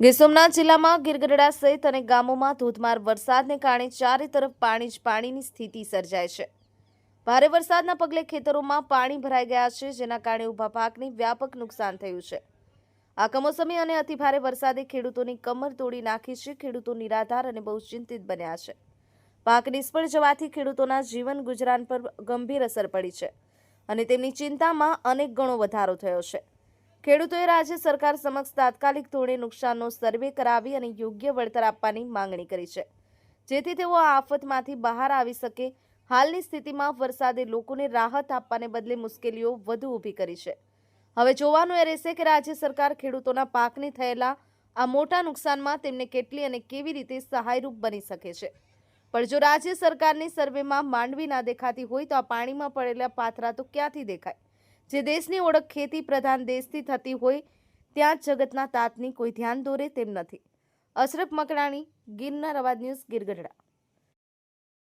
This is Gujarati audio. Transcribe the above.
ગીર સોમનાથ જિલ્લામાં ગીરગઢડા સહિત અનેક ગામોમાં ધોધમાર વરસાદને કારણે ચારે તરફ પાણી જ પાણીની સ્થિતિ સર્જાય છે. ભારે વરસાદના પગલે ખેતરોમાં પાણી ભરાઈ ગયા છે, જેના કારણે ઊભા પાકને વ્યાપક નુકસાન થયું છે. આ કમોસમી અને અતિભારે વરસાદે ખેડૂતોની કમર તોડી નાખી છે, ખેડૂતો નિરાધાર અને બહુ ચિંતિત બન્યા છે. પાક નિષ્ફળ જવાથી ખેડૂતોના જીવન ગુજરાન પર ગંભીર અસર પડી છે અને તેમની ચિંતામાં અનેક ગણો વધારો થયો છે. ખેડૂતોએ રાજ્ય સરકાર સમક્ષ તાત્કાલિક ધોરણે નુકસાનનો સર્વે કરાવી અને યોગ્ય વળતર આપવાની માંગણી કરી છે. જેથી તેઓ આ આફતમાંથી બહાર આવી શકે. હાલની સ્થિતિમાં વરસાદે લોકોને રાહત આપવાને બદલે મુશ્કેલીઓ વધુ ઊભી કરી છે. હવે જોવાનું એ રહેશે કે રાજ્ય સરકાર ખેડૂતોના પાકને થયેલા આ મોટા નુકસાનમાં તેમને કેટલી અને કેવી રીતે સહાયરૂપ બની શકે છે. પણ જો રાજ્ય સરકારની સર્વેમાં માંડવી ના દેખાતી હોય તો આ પાણીમાં પડેલા પાથરા તો ક્યાંથી દેખાય? જે દેશની ઓળખ ખેતી પ્રધાન દેશથી થતી હોય, ત્યાં જ જગતના તાતની કોઈ ધ્યાન દોરે તેમ નથી. અશરફ મકડાણી ગિરનાર અવાજ ન્યૂઝ ગીરગઢડા